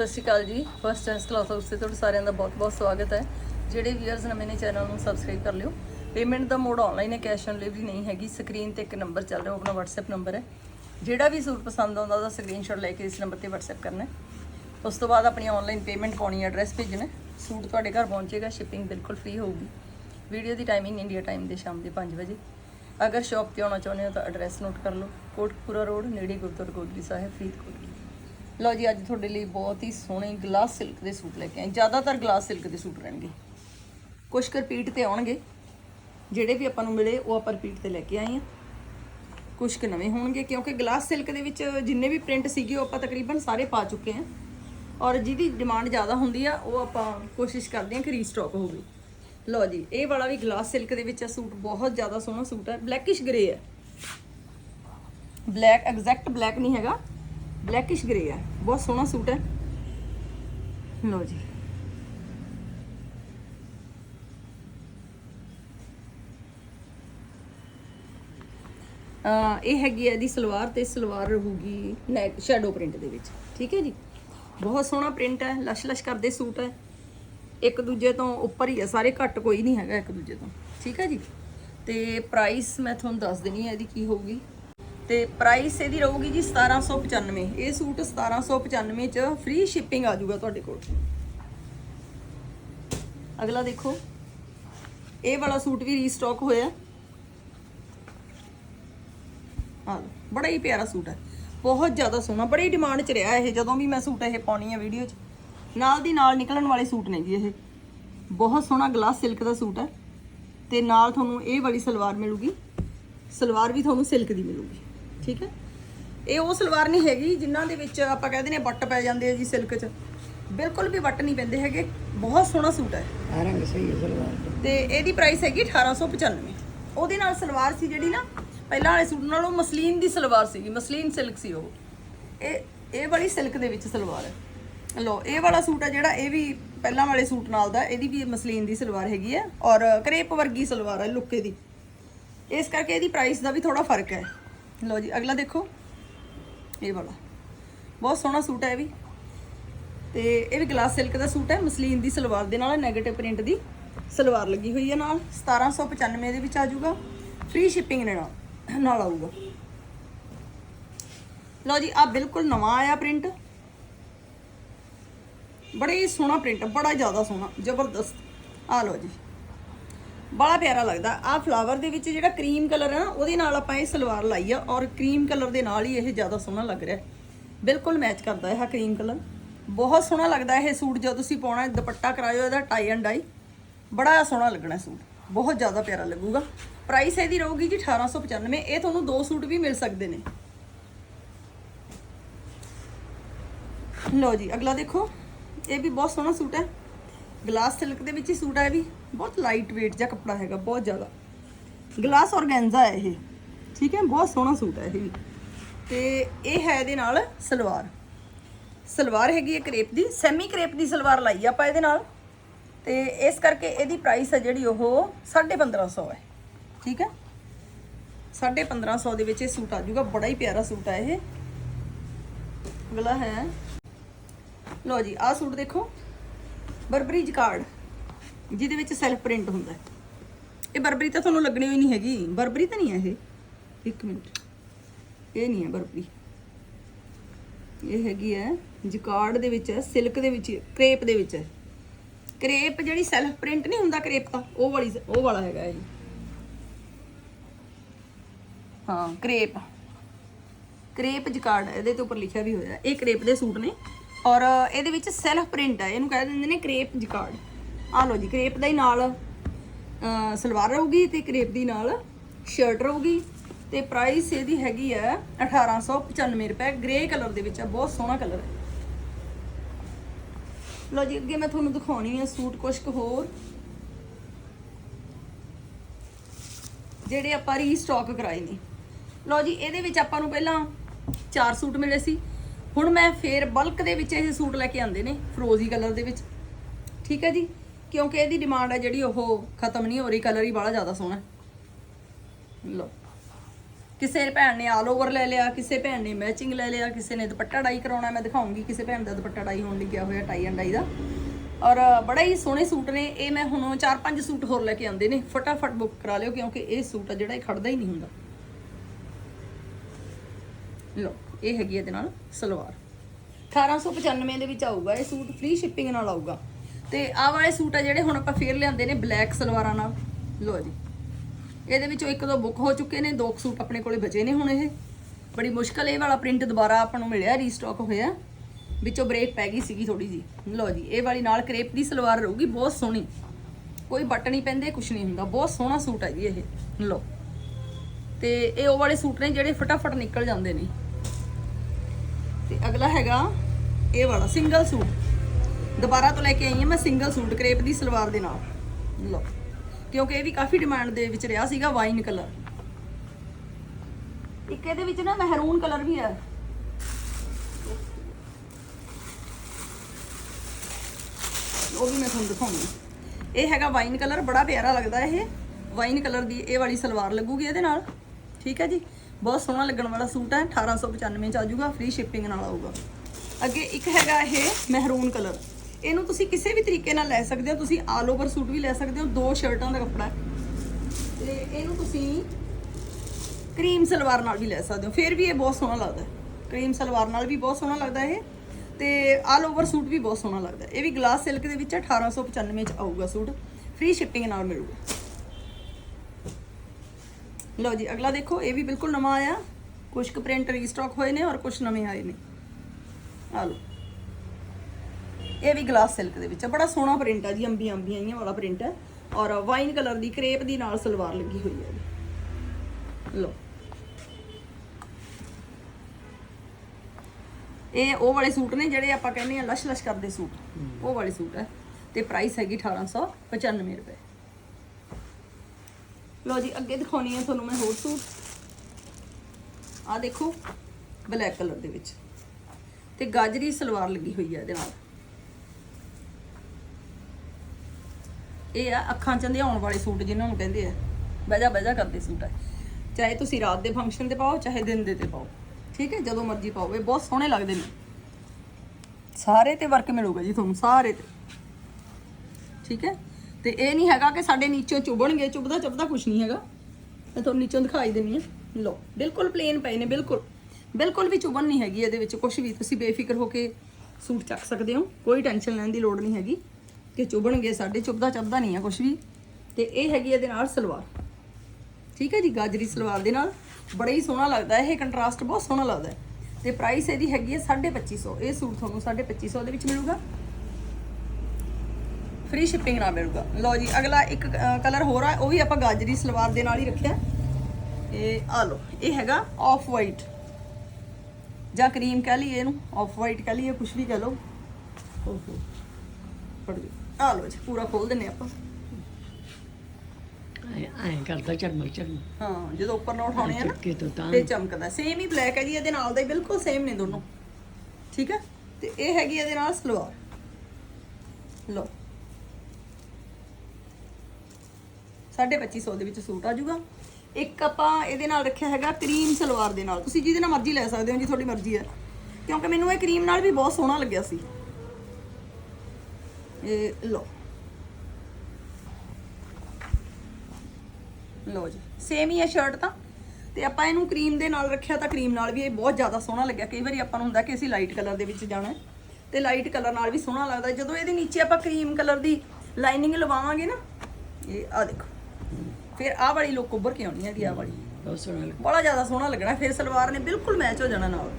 ਸਤਿ ਸ਼੍ਰੀ ਅਕਾਲ ਜੀ। First chance class house ਤੇ ਤੁਹਾਡੇ ਸਾਰਿਆਂ ਦਾ ਬਹੁਤ-ਬਹੁਤ ਸਵਾਗਤ ਹੈ। ਜਿਹੜੇ ਵੀਅਰਸ ਨਵੇਂ ਨੇ ਚੈਨਲ ਨੂੰ ਸਬਸਕ੍ਰਾਈਬ ਕਰ ਲਿਓ। ਪੇਮੈਂਟ ਦਾ ਮੋਡ ਆਨਲਾਈਨ ਹੈ ਕੈਸ਼ ਔਨ ਡਿਲੀਵਰੀ ਨਹੀਂ ਹੈਗੀ। ਸਕਰੀਨ ਤੇ ਇੱਕ ਨੰਬਰ ਚੱਲ ਰਿਹਾ, ਉਹ ਆਪਣਾ WhatsApp ਨੰਬਰ ਹੈ। ਜਿਹੜਾ ਵੀ ਸੂਟ ਪਸੰਦ ਆਉਂਦਾ, ਉਹਦਾ ਸਕਰੀਨਸ਼ਾਟ ਲੈ ਕੇ ਇਸ ਨੰਬਰ ਤੇ WhatsApp ਕਰਨਾ ਹੈ। ਉਸ ਤੋਂ ਬਾਅਦ ਆਪਣੀ ਆਨਲਾਈਨ ਪੇਮੈਂਟ ਪਾਉਣੀ ਹੈ ਐਡਰੈਸ ਭੇਜਣਾ ਸੂਟ ਤੁਹਾਡੇ ਘਰ ਪਹੁੰਚੇਗਾ ਸ਼ਿਪਿੰਗ ਬਿਲਕੁਲ ਫ੍ਰੀ ਹੋਊਗੀ। ਵੀਡੀਓ ਦੀ ਟਾਈਮਿੰਗ ਇੰਡੀਆ ਟਾਈਮ ਦੇ ਸ਼ਾਮ ਦੇ 5 ਵਜੇ। ਅਗਰ ਸ਼ਾਪ ਤੇ ਆਉਣਾ ਚਾਹੁੰਦੇ ਹੋ ਤਾਂ ਐਡਰੈਸ ਨੋਟ ਕਰ ਲਓ। ਕੋਟਕਪੂਰਾ ਰੋਡ ਨੇੜੇ ਗੁਰਦੁਆਰਾ ਗੋਦਰੀ ਸਾਹਿਬ, ਫਰੀਦਕੋਟ। ਲਓ ਜੀ, ਅੱਜ ਤੁਹਾਡੇ ਲਈ ਬਹੁਤ ਹੀ ਸੋਹਣੇ ਗਲਾਸ ਸਿਲਕ ਦੇ ਸੂਟ ਲੈ ਕੇ ਆਏ। ਜ਼ਿਆਦਾਤਰ ਗਲਾਸ ਸਿਲਕ ਦੇ ਸੂਟ ਰਹਿਣਗੇ। ਕੁਝ ਕੁ ਰਿਪੀਟ ਤੇ ਆਉਣਗੇ। ਜਿਹੜੇ ਵੀ ਆਪਾਂ ਨੂੰ ਮਿਲੇ, ਉਹ ਆਪਾਂ ਰਿਪੀਟ ਤੇ ਲੈ ਕੇ ਆਏ ਆ ਕੁਝ ਕੁ ਨਵੇਂ ਹੋਣਗੇ, ਕਿਉਂਕਿ ਗਲਾਸ ਸਿਲਕ ਦੇ ਵਿੱਚ ਜਿੰਨੇ ਵੀ ਪ੍ਰਿੰਟ ਸੀਗੇ, ਉਹ ਆਪਾਂ ਤਕਰੀਬਨ ਸਾਰੇ ਪਾ ਚੁੱਕੇ ਆ ਔਰ ਜਿਹਦੀ ਡਿਮਾਂਡ ਜ਼ਿਆਦਾ ਹੁੰਦੀ ਆ, ਉਹ ਆਪਾਂ ਕੋਸ਼ਿਸ਼ ਕਰਦੇ ਆ ਕਿ ਰੀਸਟਾਕ ਹੋਵੇ। ਲਓ ਜੀ, ਇਹ ਵਾਲਾ ਵੀ ਗਲਾਸ ਸਿਲਕ ਦੇ ਵਿੱਚ ਆ ਸੂਟ, ਬਹੁਤ ਜ਼ਿਆਦਾ ਸੋਹਣਾ ਸੂਟ ਹੈ ਬਲੈਕਿਸ਼ ਗ੍ਰੇ ਹੈ ਬਲੈਕ ਐਗਜ਼ੈਕਟ ਬਲੈਕ ਨਹੀਂ ਹੈਗਾ। ਬਲੈਕਿਸ਼ ਗ੍ਰੇ ਹੈ ਬਹੁਤ ਸੋਹਣਾ ਸੂਟ ਹੈ। ਲਓ ਜੀ। ਇਹ ਹੈਗੀ ਹੈ ਇਹਦੀ ਸਲਵਾਰ ਤੇ ਸਲਵਾਰ ਰਹੂਗੀ ਨੈਟ ਸ਼ੈਡੋ ਪ੍ਰਿੰਟ ਦੇ ਵਿੱਚ। ਠੀਕ ਹੈ ਜੀ? ਬਹੁਤ ਸੋਹਣਾ ਪ੍ਰਿੰਟ ਹੈ। ਲਸ਼ ਲਸ਼ ਕਰਦੇ ਸੂਟ ਹੈ। ਇੱਕ ਦੂਜੇ ਤੋਂ ਉੱਪਰ ਹੀ ਹੈ ਸਾਰੇ ਘੱਟ ਕੋਈ ਨਹੀਂ ਹੈਗਾ ਇੱਕ ਦੂਜੇ ਤੋਂ। ਠੀਕ ਹੈ ਜੀ? ਤੇ ਪ੍ਰਾਈਸ ਮੈਂ ਤੁਹਾਨੂੰ ਦੱਸ ਦੇਣੀ ਹੈ ਇਹਦੀ ਕੀ ਹੋਊਗੀ। ਤੇ ਪ੍ਰਾਈਸ ਇਹਦੀ ਰਹੂਗੀ ਜੀ 1795 ਇਹ ਸੂਟ 1795 ਚ ਫ੍ਰੀ ਸ਼ਿਪਿੰਗ ਆ ਜਾਊਗਾ ਤੁਹਾਡੇ ਕੋਲ। ਅਗਲਾ ਦੇਖੋ। ਇਹ ਵਾਲਾ ਸੂਟ ਵੀ ਰੀਸਟਾਕ ਹੋਇਆ। ਆ ਬੜਾ ਹੀ ਪਿਆਰਾ ਸੂਟ ਹੈ। ਬਹੁਤ ਜ਼ਿਆਦਾ ਸੋਹਣਾ, ਬੜੀ ਡਿਮਾਂਡ 'ਚ ਰਿਹਾ ਇਹ, ਜਦੋਂ ਵੀ ਮੈਂ ਸੂਟ ਇਹ ਪਾਉਣੀ ਆ ਵੀਡੀਓ 'ਚ। ਨਾਲ ਦੀ ਨਾਲ ਨਿਕਲਣ ਵਾਲੇ ਸੂਟ ਨੇ ਜੀ ਇਹ। ਬਹੁਤ ਸੋਹਣਾ ਗਲਾਸ ਸਿਲਕ ਦਾ ਸੂਟ ਹੈ। ਤੇ ਨਾਲ ਤੁਹਾਨੂੰ ਇਹ ਵਾਲੀ ਸਲਵਾਰ ਮਿਲੂਗੀ। ਸਲਵਾਰ ਵੀ ਤੁਹਾਨੂੰ ਸਿਲਕ ਦੀ ਮਿਲੂਗੀ। ਠੀਕ ਹੈ? ਇਹ ਉਹ ਸਲਵਾਰ ਨਹੀਂ ਹੈਗੀ ਜਿਨ੍ਹਾਂ ਦੇ ਵਿੱਚ ਆਪਾਂ ਕਹਿੰਦੇ ਨੇ ਵੱਟ ਪੈ ਜਾਂਦੇ ਆ ਜੀ ਸਿਲਕ 'ਚ। ਬਿਲਕੁਲ ਵੀ ਵੱਟ ਨਹੀਂ ਪੈਂਦੇ ਹੈਗੇ। ਬਹੁਤ ਸੋਹਣਾ ਸੂਟ ਹੈ। ਆ ਰੰਗ ਸਹੀ ਹੈ ਸਲਵਾਰ ਦਾ। ਤੇ ਇਹਦੀ ਪ੍ਰਾਈਸ ਹੈਗੀ 1895 ਉਹਦੇ ਨਾਲ ਸਲਵਾਰ ਸੀ ਜਿਹੜੀ ਨਾ ਪਹਿਲਾਂ ਵਾਲੇ ਸੂਟ ਨਾਲੋਂ ਮਸਲੀਨ ਦੀ ਸਲਵਾਰ ਸੀਗੀ। ਮਸਲੀਨ ਸਿਲਕ ਸੀ ਉਹ। ਇਹ ਇਹ ਵਾਲੀ ਸਿਲਕ ਦੇ ਵਿੱਚ ਸਲਵਾਰ ਹੈ। ਲੋ ਇਹ ਵਾਲਾ ਸੂਟ ਹੈ ਜਿਹੜਾ ਇਹ ਵੀ ਪਹਿਲਾਂ ਵਾਲੇ ਸੂਟ ਨਾਲ ਦਾ ਇਹਦੀ ਵੀ ਮਸਲੀਨ ਦੀ ਸਲਵਾਰ ਹੈਗੀ ਹੈ। ਔਰ ਕਰੇਪ ਵਰਗੀ ਸਲਵਾਰ ਹੈ ਲੁੱਕੇ ਦੀ। ਇਸ ਕਰਕੇ ਇਹਦੀ ਪ੍ਰਾਈਸ ਦਾ ਵੀ ਥੋੜਾ ਫ਼ਰਕ ਹੈ। ਲਓ ਜੀ, ਅਗਲਾ ਦੇਖੋ। ਇਹ ਵਾਲਾ। ਬਹੁਤ ਸੋਹਣਾ ਸੂਟ ਹੈ ਇਹ ਵੀ। ਤੇ ਇਹ ਵੀ ਗਲਾਸ ਸਿਲਕ ਦਾ ਸੂਟ ਹੈ, ਮਸਲੀਨ ਦੀ ਸਲਵਾਰ ਦੇ ਨਾਲ, ਨੈਗੇਟਿਵ ਪ੍ਰਿੰਟ ਦੀ ਸਲਵਾਰ ਲੱਗੀ ਹੋਈ ਹੈ ਨਾਲ। 1795 ਦੇ ਵਿੱਚ ਆ ਜਾਊਗਾ। ਫ੍ਰੀ ਸ਼ਿਪਿੰਗ ਦੇ ਨਾਲ ਨਾਲ ਆਊਗਾ। ਲਓ ਜੀ ਆ ਬਿਲਕੁਲ ਨਵਾਂ ਆਇਆ ਪ੍ਰਿੰਟ। ਬੜਾ ਹੀ ਸੋਹਣਾ ਪ੍ਰਿੰਟ, ਬੜਾ ਜ਼ਿਆਦਾ ਸੋਹਣਾ, ਜ਼ਬਰਦਸਤ। ਆ ਲਓ ਜੀ। ਬੜਾ ਪਿਆਰਾ ਲੱਗਦਾ। ਆ ਫਲਾਵਰ ਦੇ ਵਿੱਚ ਜਿਹੜਾ ਕਰੀਮ ਕਲਰ ਹੈ ਨਾ, ਉਹਦੇ ਨਾਲ ਆਪਾਂ ਇਹ ਸਲਵਾਰ ਲਾਈ ਆ ਔਰ ਕਰੀਮ ਕਲਰ ਦੇ ਨਾਲ ਹੀ ਇਹ ਜ਼ਿਆਦਾ ਸੋਹਣਾ ਲੱਗ ਰਿਹਾ ਬਿਲਕੁਲ ਮੈਚ ਕਰਦਾ ਹੈ ਕਰੀਮ ਕਲਰ ਬਹੁਤ ਸੋਹਣਾ ਲੱਗਦਾ ਇਹ ਸੂਟ ਜਦੋਂ ਤੁਸੀਂ ਪਾਉਣਾ, ਦੁਪੱਟਾ ਕਰਾਇਓ ਇਹਦਾ ਟਾਈ ਐਂਡ ਡਾਈ ਬੜਾ ਸੋਹਣਾ ਲੱਗਣਾ ਸੂਟ। ਬਹੁਤ ਜ਼ਿਆਦਾ ਪਿਆਰਾ ਲੱਗੂਗਾ। ਪ੍ਰਾਈਸ ਇਹਦੀ ਰਹੂਗੀ ਜੀ 1895 ਇਹ ਤੁਹਾਨੂੰ ਦੋ ਸੂਟ ਵੀ ਮਿਲ ਸਕਦੇ ਨੇ। ਲਓ ਜੀ, ਅਗਲਾ ਦੇਖੋ। ਇਹ ਵੀ ਬਹੁਤ ਸੋਹਣਾ ਸੂਟ ਹੈ। ਗਲਾਸ ਸਿਲਕ ਦੇ ਵਿੱਚ ਹੀ ਸੂਟ ਹੈ ਇਹ ਵੀ ਬਹੁਤ ਲਾਈਟ weight ਜਿਹਾ ਕੱਪੜਾ ਹੈਗਾ, ਬਹੁਤ ਜ਼ਿਆਦਾ। ਗਲਾਸ ਔਰਗੈਂਜ਼ਾ ਹੈ ਇਹ, ਠੀਕ ਹੈ, ਬਹੁਤ ਸੋਹਣਾ ਸੂਟ ਹੈ ਇਹ ਵੀ। ਤੇ ਇਹ ਹੈ ਇਹਦੇ ਨਾਲ ਸਲਵਾਰ। ਸਲਵਾਰ ਹੈਗੀ ਹੈ ਕਰੇਪ ਦੀ, ਸੈਮੀ ਕਰੇਪ ਦੀ ਸਲਵਾਰ ਲਾਈ ਆਪਾਂ ਇਹਦੇ ਨਾਲ। ਤੇ ਇਸ ਕਰਕੇ ਇਹਦੀ ਪ੍ਰਾਈਸ ਹੈ ਜਿਹੜੀ ਉਹ 1550 ਹੈ, ਠੀਕ ਹੈ? 1550 ਦੇ ਵਿੱਚ ਇਹ ਸੂਟ ਆ ਜਾਊਗਾ, ਬੜਾ ਹੀ ਪਿਆਰਾ ਸੂਟ ਹੈ ਇਹ। ਅਗਲਾ ਹੈ, ਲਓ ਜੀ, ਆਹ ਸੂਟ ਦੇਖੋ। ਬਰਬਰੀ ਜਕਾਰਡ ਜਿਹਦੇ ਵਿੱਚ ਸੈਲਫ ਪ੍ਰਿੰਟ ਹੁੰਦਾ। ਇਹ ਬਰਬਰੀ ਤਾਂ ਤੁਹਾਨੂੰ ਲੱਗਣੀ ਹੋਈ ਨਹੀਂ ਹੈਗੀ। ਬਰਬਰੀ ਤਾਂ ਨਹੀਂ ਹੈ ਇਹ। ਇੱਕ ਮਿੰਟ। ਇਹ ਨਹੀਂ ਹੈ ਬਰਬਰੀ। ਇਹ ਹੈਗੀ ਹੈ ਜਕਾਰਡ ਦੇ ਵਿੱਚ ਹੈ, ਸਿਲਕ ਦੇ ਵਿੱਚ, ਕ੍ਰੇਪ ਦੇ ਵਿੱਚ ਹੈ। ਕ੍ਰੇਪ ਜਿਹੜੀ ਸੈਲਫ ਪ੍ਰਿੰਟ ਨਹੀਂ ਹੁੰਦਾ ਕ੍ਰੇਪ ਦਾ ਉਹ ਵਾਲੀ ਉਹ ਵਾਲਾ ਹੈਗਾ ਇਹ। ਹਾਂ, ਕ੍ਰੇਪ। ਕ੍ਰੇਪ ਜਕਾਰਡ ਇਹਦੇ ਤੇ ਉੱਪਰ ਲਿਖਿਆ ਵੀ ਹੋਇਆ। ਇਹ ਕ੍ਰੇਪ ਦੇ ਸੂਟ ਨੇ। ਔਰ ਇਹਦੇ ਵਿੱਚ ਸੈਲਫ ਪ੍ਰਿੰਟ ਹੈ ਇਹਨੂੰ ਕਹਿ ਦਿੰਦੇ ਨੇ ਕ੍ਰੇਪ ਜਕਾਰਡ ਆ ਲਓ ਜੀ ਕ੍ਰੇਪ ਦਾ ਹੀ ਨਾਲ ਸਲਵਾਰ ਰਹੂਗੀ ਤੇ ਕ੍ਰੇਪ ਦੀ ਨਾਲ ਸ਼ਰਟ ਰਹੂਗੀ ਤੇ ਪ੍ਰਾਈਸ ਇਹਦੀ ਹੈਗੀ ਹੈ 1895 ਰੁਪਏ। ਗ੍ਰੇ ਕਲਰ ਦੇ ਵਿੱਚ ਹੈ ਬਹੁਤ ਸੋਹਣਾ ਕਲਰ ਹੈ। ਲਓ ਜੀ, ਅੱਗੇ ਮੈਂ ਤੁਹਾਨੂੰ ਦਿਖਾਉਣੀ ਆ ਸੂਟ ਕੁਛ ਕੁ ਹੋਰ। ਜਿਹੜੇ ਆਪਾਂ ਰੀਸਟਾਕ ਕਰਾਏ ਨੇ। ਲਓ ਜੀ, ਇਹਦੇ ਵਿੱਚ ਆਪਾਂ ਨੂੰ ਪਹਿਲਾਂ ਚਾਰ ਸੂਟ ਮਿਲੇ ਸੀ। ਹੁਣ ਮੈਂ ਫੇਰ ਬਲਕ ਦੇ ਵਿੱਚ ਇਹ ਸੂਟ ਲੈ ਕੇ ਆਂਦੇ ਨੇ, ਫਰੋਜ਼ੀ ਕਲਰ ਦੇ ਵਿੱਚ। ਠੀਕ ਹੈ ਜੀ? ਕਿਉਂਕਿ ਇਹਦੀ ਡਿਮਾਂਡ ਹੈ ਜਿਹੜੀ ਉਹ ਖਤਮ ਨਹੀਂ ਹੋ ਰਹੀ ਕਲਰ ਹੀ ਬੜਾ ਜ਼ਿਆਦਾ ਸੋਹਣਾ ਹੈ। ਲਓ। ਕਿਸੇ ਭੈਣ ਨੇ ਆਲ ਓਵਰ ਲੈ ਲਿਆ, ਕਿਸੇ ਭੈਣ ਨੇ ਮੈਚਿੰਗ ਲੈ ਲਿਆ, ਕਿਸੇ ਨੇ ਦੁਪੱਟਾ ਡਾਈ ਕਰਾਉਣਾ, ਮੈਂ ਦਿਖਾਉਂਗੀ ਕਿਸੇ ਭੈਣ ਦਾ ਦੁਪੱਟਾ ਡਾਈ ਹੋਣ ਲੱਗਿਆ ਹੋਇਆ ਟਾਈ ਐਂਡ ਡਾਈ ਦਾ। ਔਰ ਬੜਾ ਹੀ ਸੋਹਣੇ ਸੂਟ ਨੇ, ਇਹ ਮੈਂ ਹੁਣ 4-5 ਸੂਟ ਹੋਰ ਲੈ ਕੇ ਆਉਂਦੇ ਨੇ, ਫਟਾਫਟ ਬੁੱਕ ਕਰਾ ਲਿਓ ਕਿਉਂਕਿ ਇਹ ਸੂਟ ਆ ਜਿਹੜਾ ਇਹ ਖੜਦਾ ਹੀ ਨਹੀਂ ਹੁੰਦਾ। ਲੋ ਇਹ ਹੈਗੀ ਇਹਦੇ ਨਾਲ ਸਲਵਾਰ। 1895 ਦੇ ਵਿੱਚ ਆਊਗਾ, ਇਹ ਸੂਟ ਫ੍ਰੀ ਸ਼ਿਪਿੰਗ ਨਾਲ ਆਊਗਾ। ਤੇ ਆਹ ਵਾਲੇ ਸੂਟ ਆ ਜਿਹੜੇ ਹੁਣ ਆਪਾਂ ਫੇਰ ਲਿਆਂਦੇ ਨੇ ਬਲੈਕ ਸਲਵਾਰਾਂ ਨਾਲ। ਲੋ ਜੀ। ਇਹਦੇ ਵਿੱਚੋਂ ਇੱਕ ਦੋ ਬੁੱਕ ਹੋ ਚੁੱਕੇ ਨੇ, ਦੋ ਕੁ ਸੂਟ ਆਪਣੇ ਕੋਲੇ ਬਚੇ ਨੇ ਹੁਣ ਇਹ। ਬੜੀ ਮੁਸ਼ਕਲ ਇਹ ਵਾਲਾ ਪ੍ਰਿੰਟ ਦੁਬਾਰਾ ਆਪਾਂ ਨੂੰ ਮਿਲਿਆ ਰੀਸਟਾਕ ਹੋਇਆ। ਵਿੱਚੋਂ ਬ੍ਰੇਕ ਪੈ ਗਈ ਸੀਗੀ ਥੋੜੀ ਜੀ ਲੋ ਜੀ, ਇਹ ਵਾਲੀ ਨਾਲ ਕਰੇਪ ਦੀ ਸਲਵਾਰ ਰਹੂਗੀ, ਬਹੁਤ ਸੋਹਣੀ। ਕੋਈ ਬਟ ਨਹੀਂ ਪੈਂਦੇ, ਕੁਛ ਨਹੀਂ ਹੁੰਦਾ। ਬਹੁਤ ਸੋਹਣਾ ਸੂਟ ਹੈ ਜੀ ਇਹ। ਲੋ ਤੇ ਇਹ ਉਹ ਵਾਲੇ ਸੂਟ ਨੇ ਜਿਹੜੇ ਫਟਾਫਟ ਨਿਕਲ ਜਾਂਦੇ ਨੇ। ਤੇ ਅਗਲਾ ਹੈਗਾ ਇਹ ਵਾਲਾ ਸਿੰਗਲ ਸੂਟ ਦੁਬਾਰਾ ਤੋਂ ਲੈ ਕੇ ਆਈ ਹਾਂ ਮੈਂ ਸਿੰਗਲ ਸੂਟ ਕਰੇਪ ਦੀ ਸਲਵਾਰ ਦੇ ਨਾਲ। ਲਓ, ਕਿਉਂਕਿ ਇਹ ਵੀ ਕਾਫੀ ਡਿਮਾਂਡ ਦੇ ਵਿੱਚ ਰਿਹਾ ਸੀਗਾ ਵਾਈਨ ਕਲਰ ਇੱਕ ਇਹਦੇ ਵਿੱਚ ਨਾ ਮਹਿਰੂਨ ਕਲਰ ਵੀ ਹੈ। ਉਹ ਵੀ ਮੈਂ ਤੁਹਾਨੂੰ ਦਿਖਾਉਂਦੀ ਇਹ ਹੈਗਾ ਵਾਈਨ ਕਲਰ ਬੜਾ ਪਿਆਰਾ ਲੱਗਦਾ ਇਹ। ਵਾਈਨ ਕਲਰ ਦੀ ਇਹ ਵਾਲੀ ਸਲਵਾਰ ਲੱਗੂਗੀ ਇਹਦੇ ਨਾਲ। ਠੀਕ ਹੈ ਜੀ? ਬਹੁਤ ਸੋਹਣਾ ਲੱਗਣ ਵਾਲਾ ਸੂਟ ਹੈ 1895 ਚ ਆ ਜਾਊਗਾ ਫ੍ਰੀ ਸ਼ਿਪਿੰਗ ਨਾਲ ਆਊਗਾ। ਅੱਗੇ ਇੱਕ ਹੈਗਾ ਇਹ ਮਹਿਰੂਨ ਕਲਰ। ਇਹਨੂੰ ਤੁਸੀਂ ਕਿਸੇ ਵੀ ਤਰੀਕੇ ਨਾਲ ਲੈ ਸਕਦੇ ਹੋ ਤੁਸੀਂ ਆਲ ਓਵਰ ਸੂਟ ਵੀ ਲੈ ਸਕਦੇ ਹੋ ਦੋ ਸ਼ਰਟਾਂ ਦਾ ਕੱਪੜਾ ਹੈ। ਤੇ ਇਹਨੂੰ ਤੁਸੀਂ ਕਰੀਮ ਸਲਵਾਰ ਨਾਲ ਵੀ ਲੈ ਸਕਦੇ ਹੋ ਫਿਰ ਵੀ ਇਹ ਬਹੁਤ ਸੋਹਣਾ ਲੱਗਦਾ ਕਰੀਮ ਸਲਵਾਰ ਨਾਲ ਵੀ ਬਹੁਤ ਸੋਹਣਾ ਲੱਗਦਾ ਇਹ ਤੇ ਆਲ ਓਵਰ ਸੂਟ ਵੀ ਬਹੁਤ ਸੋਹਣਾ ਲੱਗਦਾ ਇਹ ਵੀ ਗਲਾਸ ਸਿਲਕ ਦੇ ਵਿੱਚ ਹੈ, 1895 ਚ ਆਊਗਾ ਸੂਟ ਫ੍ਰੀ ਸ਼ਿਪਿੰਗ ਨਾਲ ਮਿਲੂਗਾ। ਲਓ ਜੀ ਅਗਲਾ ਦੇਖੋ ਇਹ ਵੀ ਬਿਲਕੁਲ ਨਵਾਂ ਆਇਆ। ਕੁਝ ਕੁ ਪ੍ਰਿੰਟ ਰੀਸਟਾਕ ਹੋਏ ਨੇ ਔਰ ਕੁਝ ਨਵੇਂ ਆਏ ਨੇ। ਆ ਲਓ। ਇਹ ਵੀ ਗਲਾਸ ਸਿਲਕ ਦੇ ਵਿੱਚ ਹੈ ਬੜਾ ਸੋਹਣਾ ਪ੍ਰਿੰਟ ਹੈ ਜੀ ਅੰਬੀ ਅੰਬੀਆਂ ਆਈਆਂ ਵਾਲਾ ਪ੍ਰਿੰਟ ਹੈ ਔਰ ਵਾਈਨ ਕਲਰ ਦੀ ਕਰੇਪ ਦੀ ਨਾਲ ਸਲਵਾਰ ਲੱਗੀ ਹੋਈ ਹੈ। ਲਓ। ਇਹ ਉਹ ਵਾਲੇ ਸੂਟ ਨੇ ਜਿਹੜੇ ਆਪਾਂ ਕਹਿੰਦੇ ਆ ਲਸ਼ ਲਸ਼ ਕਰਦੇ ਸੂਟ। ਉਹ ਵਾਲੇ ਸੂਟ ਹੈ ਤੇ ਪ੍ਰਾਈਸ ਹੈਗੀ 1895 ਰੁਪਏ। ਲਓ ਜੀ, ਅੱਗੇ ਦਿਖਾਉਣੀ ਹੈ ਤੁਹਾਨੂੰ ਮੈਂ ਹੋਰ ਸੂਟ। ਆ ਦੇਖੋ ਬਲੈਕ ਕਲਰ ਦੇ ਵਿੱਚ। ਤੇ ਗਾਜਰੀ ਸਲਵਾਰ ਲੱਗੀ ਹੋਈ ਹੈ ਇਹਦੇ ਨਾਲ। ਇਹ ਆ ਅੱਖਾਂ ਚੰਦੇ ਆਉਣ ਵਾਲੇ ਸੂਟ, ਜਿਹਨਾਂ ਨੂੰ ਕਹਿੰਦੇ ਆ। ਬਹਿਜਾ ਬਹਿਜਾ ਕਰਦੇ ਸੂਟ ਹੈ ਚਾਹੇ ਤੁਸੀਂ ਰਾਤ ਦੇ ਫੰਕਸ਼ਨ ਤੇ ਪਾਓ, ਚਾਹੇ ਦਿਨ ਦੇ ਤੇ ਪਾਓ। ਠੀਕ ਹੈ, ਜਦੋਂ ਮਰਜ਼ੀ ਪਾਓ ਇਹ ਬਹੁਤ ਸੋਹਣੇ ਲੱਗਦੇ ਨੇ। ਸਾਰੇ ਤੇ ਵਰਕ ਮਿਲੂਗਾ ਜੀ ਤੁਹਾਨੂੰ, ਸਾਰੇ ਤੇ। ਠੀਕ ਹੈ? ਤੇ ਇਹ ਨਹੀਂ ਹੈਗਾ ਕਿ ਸਾਡੇ ਨੀਚੋਂ ਚੁਭਣਗੇ, ਚੁਭਦਾ ਚੁਭਦਾ ਕੁਝ ਨਹੀਂ ਹੈਗਾ। ਮੈਂ ਤੁਹਾਨੂੰ ਨੀਚੋਂ ਦਿਖਾਈ ਦਿੰਨੀ ਆ ਲਓ, ਬਿਲਕੁਲ ਪਲੇਨ ਪਏ ਨੇ, ਬਿਲਕੁਲ। ਬਿਲਕੁਲ ਵੀ ਚੁਭਣ ਨਹੀਂ ਹੈਗੀ ਇਹਦੇ ਵਿੱਚ ਕੁਝ ਵੀ। ਤੁਸੀਂ ਬੇਫਿਕਰ ਹੋ ਕੇ ਸੂਟ ਚੱਕ ਸਕਦੇ ਹੋ, ਕੋਈ ਟੈਨਸ਼ਨ ਲੈਣ ਦੀ ਲੋੜ ਨਹੀਂ ਹੈਗੀ ਕਿ ਚੁਭਣਗੇ ਸਾਡੇ, ਚੁਭਦਾ ਚੱਬਦਾ ਨਹੀਂ ਆ ਕੁਝ ਵੀ। ਤੇ ਇਹ ਹੈਗੀ ਇਹਦੇ ਨਾਲ ਸਲਵਾਰ। ਠੀਕ ਹੈ ਜੀ, ਗਾਜਰੀ ਸਲਵਾਰ ਦੇ ਨਾਲ। ਬੜਾ ਹੀ ਸੋਹਣਾ ਲੱਗਦਾ ਇਹ ਕੰਟਰਾਸਟ ਬਹੁਤ ਸੋਹਣਾ ਲੱਗਦਾ ਹੈ। ਤੇ ਪ੍ਰਾਈਸ ਇਹਦੀ ਹੈਗੀ ਹੈ 2550 ਇਹ ਸੂਟ ਤੁਹਾਨੂੰ 2550 ਦੇ ਵਿੱਚ ਮਿਲੂਗਾ। ਫ੍ਰੀ ਸ਼ਿਪਿੰਗ ਨਾਲ ਮਿਲੂਗਾ। ਲਓ ਜੀ ਅਗਲਾ ਇੱਕ ਕਲਰ ਹੋਰ ਆ ਉਹ ਵੀ ਆਪਾਂ ਗਾਜਰੀ ਸਲਵਾਰ ਦੇ ਨਾਲ ਹੀ ਰੱਖਿਆ। ਇਹ ਆ ਲਓ ਇਹ ਹੈਗਾ ਆਫ ਵਾਈਟ ਜਾਂ ਕਰੀਮ ਕਹ ਲਈਏ ਇਹਨੂੰ ਆਫ ਵਾਈਟ ਕਹ ਲਈਏ ਕੁਝ ਵੀ ਕਹ ਲਓ। ਓਹੋ ਫੜ ਗਈ ਆ ਲਓ ਜੀ ਪੂਰਾ ਖੋਲ ਦਿੰਨੇ ਆਪਾਂ। ਐਂ ਕਰਦਾ ਚਰਮਕ ਚਰਮ ਹਾਂ ਜਦੋਂ ਉੱਪਰ ਨੂੰ ਉਠਾਉਣੇ ਆ ਨਾ ਤੇ ਚਮਕਦਾ। ਸੇਮ ਹੀ ਬਲੈਕ ਹੈ ਜੀ ਇਹਦੇ ਨਾਲ ਦਾ ਹੀ ਬਿਲਕੁਲ ਸੇਮ ਨੇ ਦੋਨੋਂ। ਠੀਕ ਹੈ? ਤੇ ਇਹ ਹੈਗੀ ਇਹਦੇ ਨਾਲ ਸਲਵਾਰ। ਲਓ। 2550 ਦੇ ਵਿੱਚ ਸੂਟ ਆ ਜਾਊਗਾ। ਇੱਕ ਆਪਾਂ ਇਹਦੇ ਨਾਲ ਰੱਖਿਆ ਹੈਗਾ ਕਰੀਮ ਸਲਵਾਰ ਦੇ ਨਾਲ। ਤੁਸੀਂ ਜਿਹਦੇ ਨਾਲ ਮਰਜ਼ੀ ਲੈ ਸਕਦੇ ਹੋ, ਜੀ ਤੁਹਾਡੀ ਮਰਜ਼ੀ ਹੈ। ਕਿਉਂਕਿ ਮੈਨੂੰ ਇਹ ਕਰੀਮ ਨਾਲ ਵੀ ਬਹੁਤ ਸੋਹਣਾ ਲੱਗਿਆ ਸੀ। ਇਹ ਲਓ। ਲਓ ਜੀ ਸੇਮ ਹੀ ਹੈ ਸ਼ਰਟ ਤਾਂ। ਤੇ ਆਪਾਂ ਇਹਨੂੰ ਕਰੀਮ ਦੇ ਨਾਲ ਰੱਖਿਆ ਤਾਂ ਕਰੀਮ ਨਾਲ ਵੀ ਇਹ ਬਹੁਤ ਜ਼ਿਆਦਾ ਸੋਹਣਾ ਲੱਗਿਆ। ਕਈ ਵਾਰੀ ਆਪਾਂ ਨੂੰ ਹੁੰਦਾ ਕਿ ਅਸੀਂ ਲਾਈਟ ਕਲਰ ਦੇ ਵਿੱਚ ਜਾਣਾ ਹੈ। ਤੇ ਲਾਈਟ ਕਲਰ ਨਾਲ ਵੀ ਸੋਹਣਾ ਲੱਗਦਾ। ਜਦੋਂ ਇਹਦੇ ਨੀਚੇ ਆਪਾਂ ਕਰੀਮ ਕਲਰ ਦੀ ਲਾਈਨਿੰਗ ਲਵਾਵਾਂਗੇ ਨਾ, ਇਹ ਆ ਦੇਖੋ। ਫਿਰ ਆਹ ਵਾਲੀ ਲੁੱਕ ਉੱਭਰ ਕੇ ਆਉਣੀ ਹੈ ਦੀ ਆਹ ਵਾਲੀ। ਬਹੁਤ ਸੋਹਣਾ ਲੱਗਾ ਬੜਾ ਜ਼ਿਆਦਾ ਸੋਹਣਾ ਲੱਗਣਾ ਫਿਰ ਸਲਵਾਰ ਨੇ ਬਿਲਕੁਲ ਮੈਚ ਹੋ ਜਾਣਾ ਨਾਲ।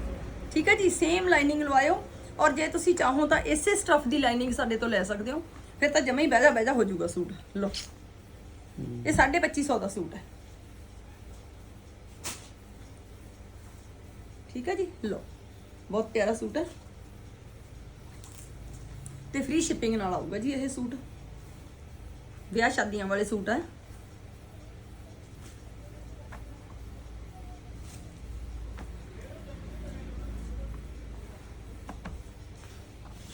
ਠੀਕ ਹੈ ਜੀ ਸੇਮ ਲਾਈਨਿੰਗ ਲਵਾਇਓ। ਔਰ ਜੇ ਤੁਸੀਂ ਚਾਹੋ ਤਾਂ ਇਸੇ ਸਟਫ ਦੀ ਲਾਈਨਿੰਗ ਸਾਡੇ ਤੋਂ ਲੈ ਸਕਦੇ ਹੋ। ਫਿਰ ਤਾਂ ਜਮੇ ਹੀ ਬਹਿਜਾ ਬਹਿਜਾ ਹੋ ਜਾਊਗਾ ਸੂਟ। ਲਓ। ਇਹ 2550 ਦਾ ਸੂਟ ਹੈ। ਠੀਕ ਹੈ ਜੀ ਲਓ। ਬਹੁਤ ਪਿਆਰਾ ਸੂਟ ਹੈ। ਤੇ ਫ੍ਰੀ ਸ਼ਿਪਿੰਗ ਨਾਲ ਆਊਗਾ ਜੀ ਇਹ ਸੂਟ। ਵਿਆਹ ਸ਼ਾਦੀਆਂ ਵਾਲੇ ਸੂਟ ਹੈ।